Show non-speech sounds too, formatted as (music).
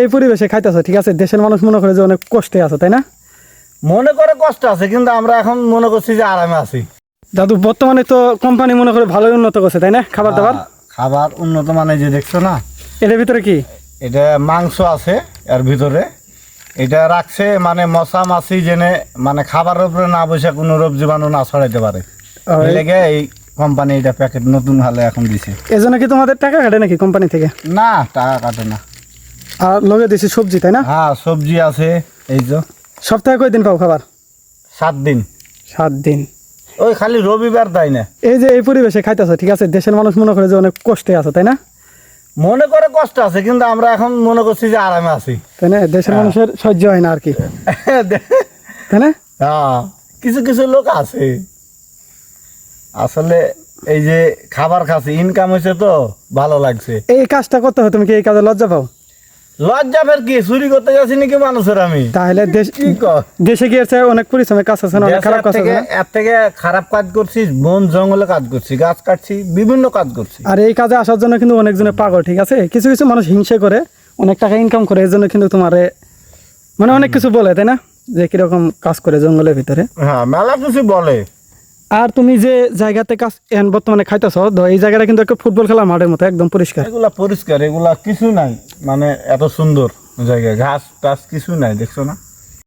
এই পরিবেশে খাইতেছো ঠিক আছে? দেশের মানুষ মনে করে যে অনেক কষ্টে আছে তাই না? মনে করে কষ্ট আছে কিন্তু আমরা এখন মনে করছি যে আরামে আছি। দাদু বর্তমানে তো কোম্পানি মনে করে ভালোই উন্নত করছে তাই না? খাবার দাবার? খাবার উন্নত মানে যে দেখছ না? এটার ভিতরে কি? এটা মাংস আছে এর ভিতরে। এটা রাখছে মানে মশা মাছি জেনে মানে খাবারের উপরে না বসে কোনো রোগ জীবাণু না ছড়াইতে পারে। লেগে এই কোম্পানি এটা প্যাকেট নতুন হালে এখন দিছে। এজন্য কি তোমাদের টাকা কাটে নাকি কোম্পানি থেকে? না টাকা কাটে না। আর লগে দিছি সবজি তাই না? হ্যাঁ সবজি আছে এই তো সপ্তাহে কয়দিন পাও খাবার? সাত দিন। সাত দিন। ওই খালি রবিবার দেয় না? এই যে এই পরিবেশে খাইতেছো ঠিক আছে? দেশের মানুষ মনে করে যে অনেক কষ্টে আছে তাই না? মনে করে কষ্ট আছে কিন্তু আমরা এখন মনে করছি যে আরামে আছি। তাই না? দেশের মানুষের সহ্য হয় না আর কি। (laughs) তাই না? হ্যাঁ কিছু কিছু লোক আছে। আসলে এই যে খাবার খাচ্ছি ইনকাম হয়েছে তো ভালো লাগছে। এই কাজটা করতে হয় তুমি কি এই কাজে লজ্জা পাও? লজ্জা ফের কি? চুরি করতে যাচ্ছি নাকি মানুষের আমি? তাহলে দেশ কি কর দেশে গিয়েছে অনেক পরিশ্রমের কাজ আছে অনেক খারাপ কাজ আছে এর থেকে খারাপ কাজ করছি বন জঙ্গলে কাজ করছি গাছ কাটছি বিভিন্ন কাজ করছি। আর এই কাজে আসার জন্য কিন্তু অনেকজনে পাগল ঠিক আছে? কিছু কিছু মানুষ হিংসে করে অনেক টাকা ইনকাম করে এই জন্য কিন্তু তোমারে মানে অনেক কিছু বলে তাই না? যে কীরকম কাজ করে জঙ্গলের ভিতরে। হ্যাঁ মেলা কিছু বলে। আর তুমি যে জায়গাতে কাজ এখন বর্তমানে খাইতেছ এই জায়গাটা কিন্তু একটা ফুটবল খেলার মাঠের মতো একদম পরিষ্কার। এগুলা পরিষ্কার এগুলা কিছু নাই। মানে এত সুন্দর জায়গা। ঘাস টাস কিছু নাই দেখছ না?